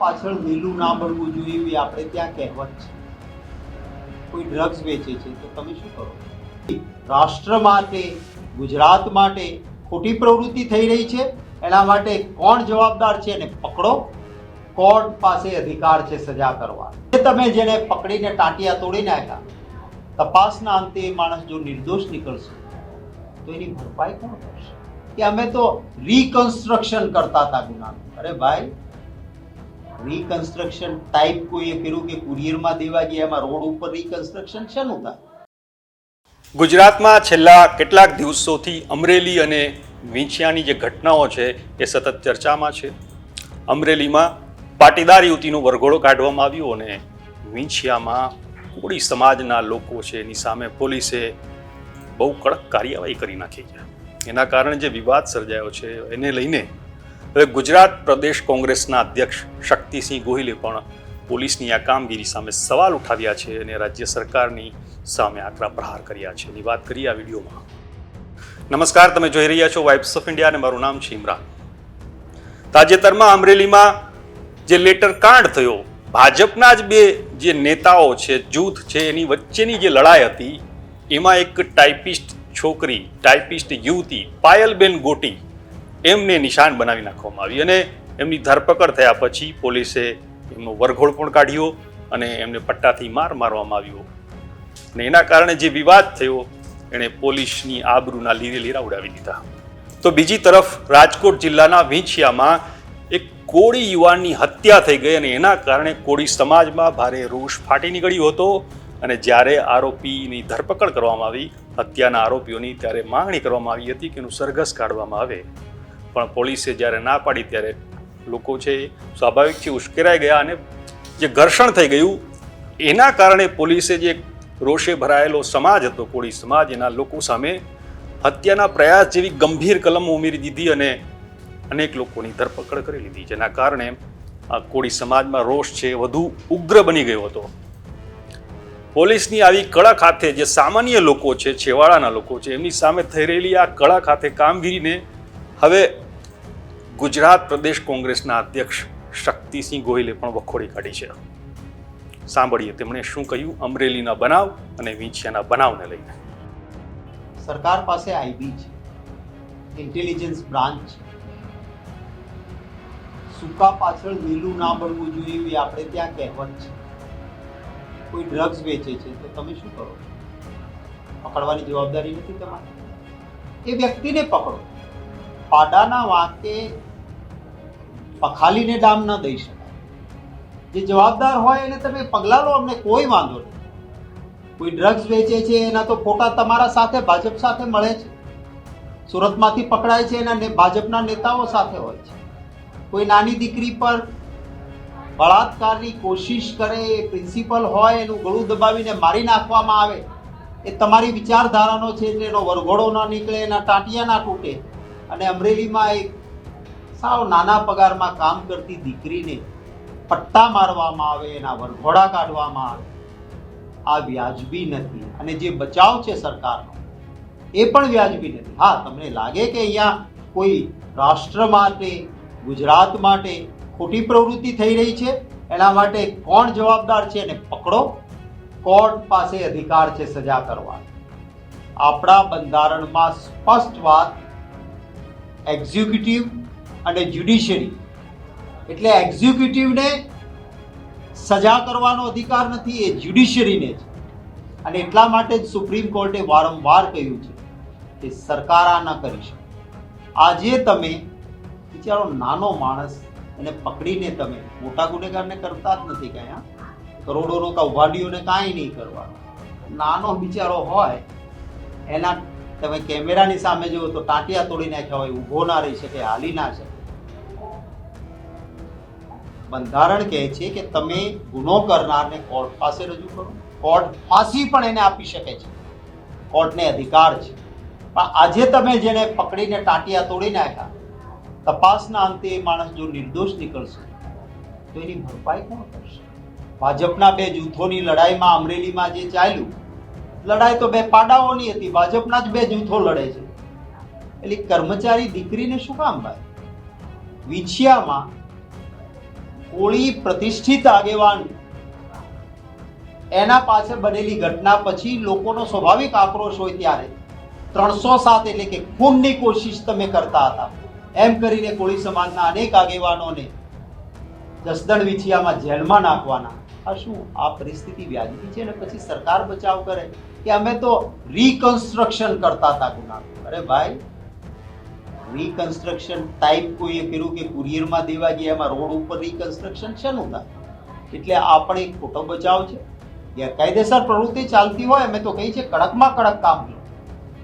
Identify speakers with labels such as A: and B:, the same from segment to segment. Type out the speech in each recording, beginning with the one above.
A: પાછળ લીલું ના બળવું જોઈએ એવી આપણે ત્યાં કહેવત છે. કોઈ ડ્રગ્સ વેચે છે તો તમે શું કરો? રાષ્ટ્ર માટે, ગુજરાત માટે ખોટી પ્રવૃત્તિ થઈ રહી છે. એના માટે કોણ જવાબદાર છે એને પકડો. કોર્ટ પાસે અધિકાર છે સજા કરવા. એ તમે જેને પકડીને ટાંટિયા તોડી નાખ્યા તપાસના અંતે એ માણસ જો નિર્દોષ નીકળશે, તો એની ભરપાઈ કોણ કરશે? કે અમે તો રિકન્સ્ટ્રક્શન કરતા હતા ગુનાનું. અરે ભાઈ રિકન્સ્ટ્રક્શન ટાઈપ કોઈએ કર્યું કે કુરિયરમાં દેવા ગયા એમાં રોડ ઉપર રિકન્સ્ટ્રક્શન શેનું થાય?
B: ગુજરાતમાં છેલ્લા કેટલાક દિવસોથી અમરેલી અને વિંછિયાની જે ઘટનાઓ છે એ સતત ચર્ચામાં છે. અમરેલીમાં પાટીદાર યુવતીનો વરઘોડો કાઢવામાં આવ્યો અને વિંછિયામાં કોળી સમાજના લોકો છે, એની સામે પોલીસે બહુ કડક કાર્યવાહી કરી નાખી છે. એના કારણે જે વિવાદ સર્જાયો છે, એને લઈને હવે ગુજરાત પ્રદેશ કોંગ્રેસના અધ્યક્ષ શક્તિસિંહ ગોહિલે પણ પોલીસની આ કામગીરી સામે સવાલ ઉઠાવ્યા છે અને રાજ્ય સરકારની સામે આકરા પ્રહાર કર્યા છે. એની વાત કરીએ આ વિડીયોમાં. નમસ્કાર, તમે જોઈ રહ્યા છો વાઇબ્સ ઓફ ઇન્ડિયા અને મારું નામ છે ઇમરાન. તાજેતરમાં અમરેલીમાં જે લેટર કાંડ થયો, ભાજપના જ બે જે નેતાઓ છે, જૂથ છે, એની વચ્ચેની જે લડાઈ હતી, એમાં એક ટાઈપિસ્ટ છોકરી, ટાઈપિસ્ટ યુવતી પાયલબેન ગોટી એમને નિશાન બનાવી નાખવામાં આવી અને એમની ધરપકડ થયા પછી પોલીસે એમનો વરઘોડ પણ કાઢ્યો અને એમને પટ્ટાથી માર મારવામાં આવ્યો. અને એના કારણે જે વિવાદ થયો, એણે પોલીસની આબરૂના લીરે લીરા ઉડાવી દીધા. તો બીજી તરફ રાજકોટ જિલ્લાના વીંછિયામાં એક કોળી યુવાનની હત્યા થઈ ગઈ અને એના કારણે કોળી સમાજમાં ભારે રોષ ફાટી નીકળ્યો હતો અને જ્યારે આરોપીની ધરપકડ કરવામાં આવી, હત્યાના આરોપીઓની ત્યારે માંગણી કરવામાં આવી હતી કે એનું સરઘસ કાઢવામાં આવે. પણ પોલીસે જ્યારે ના પાડી ત્યારે લોકો છે સ્વાભાવિક છે ઉશ્કેરાઈ ગયા અને જે ઘર્ષણ થઈ ગયું, એના કારણે પોલીસે જે રોષે ભરાયેલો સમાજ હતો, કોળી સમાજ, એના લોકો સામે હત્યાના પ્રયાસ જેવી ગંભીર કલમો ઉમેરી દીધી અને અનેક લોકોની ધરપકડ કરી લીધી, જેના કારણે આ કોળી સમાજમાં રોષ છે વધુ ઉગ્ર બની ગયો હતો. પોલીસની આવી કડક હાથે જે સામાન્ય લોકો છે, છેવાડાના લોકો છે, એમની સામે થઈ રહેલી આ કડક હાથે કામગીરીને હવે ગુજરાત પ્રદેશ કોંગ્રેસના અધ્યક્ષ શક્તિસિંહ ગોહિલે પણ વખોડી કાઢી છે. સાંભળીએ તેમણે શું કહ્યું? અમરેલીના બનાવ અને વિંછિયાના બનાવને લઈને.
A: સરકાર પાસે આઈબી છે, ઇન્ટેલિજન્સ બ્રાન્ચ છે. સૂકા પાછળ લીલું ના બળવું જોઈએ એવી આપણે ત્યાં કહેવત છે. કોઈ ડ્રગ્સ વેચે છે તો તમે શું કરો? પકડવાની જવાબદારી નથી તમારી? એ વ્યક્તિને પકડો. પાડાના વાંકે પખાલીને ડામ ન દઈ શકાય. જે જવાબદાર હોય એને તમે પગલાં લો, અમને કોઈ વાંધો નહીં. કોઈ ડ્રગ્સ વેચે છે, એના તો ફોટા તમારા સાથે, ભાજપ સાથે મળે છે. સુરતમાંથી પકડાય છે, એના ભાજપના નેતાઓ સાથે હોય છે. કોઈ નાની દીકરી પર બળાત્કારની કોશિશ કરે, એ પ્રિન્સિપલ હોય, એનું ગળું દબાવીને મારી નાખવામાં આવે, એ તમારી વિચારધારાનો છે, એટલે એનો વરઘોડો ના નીકળે, એના ટાંટિયા ના તૂટે. અને અમરેલીમાં એક સાવ નાના પગારમાં કામ કરતી દીકરીને પટ્ટા મારવામાં આવે, એના વરઘોડા કાઢવામાં આવે. આ વ્યાજબી નથી. અને જે બચાવ છે સરકારનો, એ પણ વ્યાજબી નથી. હા, તમને લાગે કે અહીંયા કોઈ રાષ્ટ્ર માટે, ગુજરાત માટે ખોટી પ્રવૃત્તિ થઈ રહી છે? એના માટે કોણ જવાબદાર છે એને પકડો? કોર્ટ પાસે અધિકાર છે સજા કરવા. આપણા બંધારણમાં સ્પષ્ટ વાત, એક્ઝિક્યુટિવ અને જ્યુડિશિયરી એટલે એક્ઝિક્યુટિવને સજા કરવાનો અધિકાર નથી, એ જ્યુડિશિયરીને છે અને એટલા માટે જ સુપ્રીમ કોર્ટે વારંવાર કહ્યું છે કે સરકાર આ ન કરી શકે. આજે તમે બિચારો નાનો માણસ એને પકડીને તમે મોટા ગુનેગારને કરતા જ નથી હા? કરોડોનો કૌભાંડીઓને કાંઈ નહીં કરવાનું. નાનો બિચારો હોય, એના તમે કેમેરાની સામે જુઓ તો ટાંટિયા તોડી નાખ્યા હોય, ઊભો ના રહી શકે, હાલી ના શકે. બંધારણ કહે છે કે તમે ગુનો કરનારને કોર્ટ પાસે રજૂ કરો. કોર્ટ ફાંસી પણ એને આપી શકે છે. કોર્ટને અધિકાર છે. પણ આજે તમે જેને પકડીને ટાંટિયા તોડી નાખ્યા, તપાસના અંતે એ માણસ જો નિર્દોષ નીકળશે, તો એની ભરપાઈ કોણ કરશે? ભાજપના બે જૂથોની લડાઈમાં અમરેલીમાં જે ચાલ્યું, લડાઈ તો બે પાડાઓની હતી, ભાજપના જ બે જૂથો લડે છે. એટલે કર્મચારી દીકરીને શું કામ ભાઈ? વિછિયામાં કોળી પ્રતિષ્ઠિત આગેવાન. એના પાછળ બનેલી ઘટના પછી લોકોનો સ્વાભાવિક આક્રોશ હોય ત્યારે ત્રણસો સાત એટલે કે ખૂનની કોશિશ તમે કરતા હતા. એમ કરીને કોળી સમાજના અનેક આગેવાનોને જસદણ વિછિયામાં જેલમાં નાખવાના. આ શું? આ પરિસ્થિતિ વ્યાજબી છે ને પછી સરકાર બચાવ કરે? કે અમે તો રિકન્સ્ટ્રક્શન કરતા હતા ગુના અરે ભાઈ રિકન્સ્ટ્રક્શન ટાઈપ કોઈએ કર્યું કે કુરિયરમાં દેવા ગયા, એમાં રોડ ઉપર રિકન્સ્ટ્રક્શન શેનું થાય? એટલે આ પણ એક ખોટો બચાવ છે. ગેરકાયદેસર પ્રવૃત્તિ ચાલતી હોય, અમે તો કહીએ છીએ, કડકમાં કડક કામ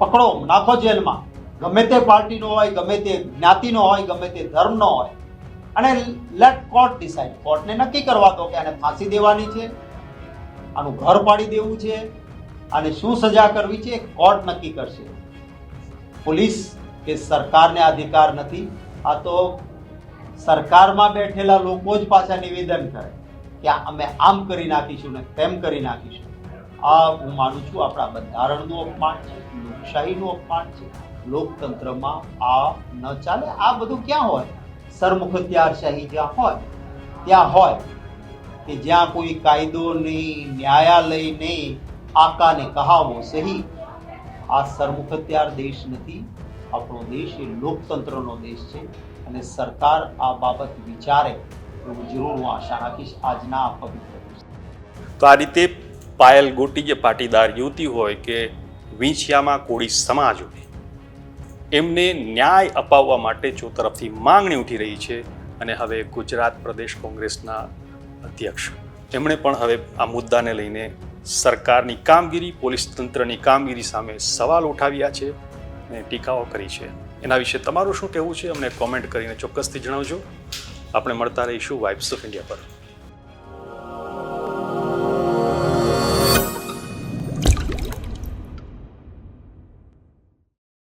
A: પકડો, નાખો જેલમાં. ગમે તે પાર્ટીનો હોય, ગમે તે જ્ઞાતિનો હોય, ગમે તે ધર્મનો હોય. અને લેટ કોર્ટ ડિસાઇડ કોર્ટને નક્કી કરવા દો કે આને ફાંસી દેવાની છે, આનું ઘર પાડી દેવું છે, આને શું સજા કરવી છે કોર્ટ નક્કી કરશે. પોલીસ કે સરકારને અધિકાર નથી. આ તો સરકારમાં બેઠેલા લોકો જ પાછા નિવેદન કરે કે અમે આમ કરી નાખીશું ને તેમ કરી નાખીશું. આ હું માનું છું આપણા બંધારણનું અપમાન છે, લોકશાહીનું અપમાન છે. લોકતંત્રમાં આ ન ચાલે. આ બધું ક્યાં હોય? સરમુખત્યારશાહી જ્યાં હોય, ત્યાં હોય કે જ્યાં કોઈ કાયદો નહીં, ન્યાયાલય નહીં, આકાને કહાવો સહી. આ સરમુખત્યાર દેશ નથી. આપણો દેશ એ લોકતંત્રનો દેશ છે અને સરકાર આ બાબત વિચારે એવું જરૂર હું આશા રાખીશ આજના આ પવિત્ર
B: તો આ રીતે પાયલ ગોટી જે પાટીદાર યુવતી હોય કે વીંછિયામાં કોળી સમાજ હોય, એમને ન્યાય અપાવવા માટે ચો તરફથી માંગણી ઉઠી રહી છે અને હવે ગુજરાત પ્રદેશ કોંગ્રેસના અધ્યક્ષ. એમણે પણ હવે આ મુદ્દાને લઈને સરકારની કામગીરી, પોલીસ તંત્રની કામગીરી સામે સવાલ ઉઠાવ્યા છે. અને ટીકાઓ કરી છે. એના વિશે તમારું શું કહેવું છે, અમને કોમેન્ટ કરીને ચોક્કસથી જણાવજો. આપણે મળતા રહીશું વાઇબ્સ ઓફ ઇન્ડિયા પર.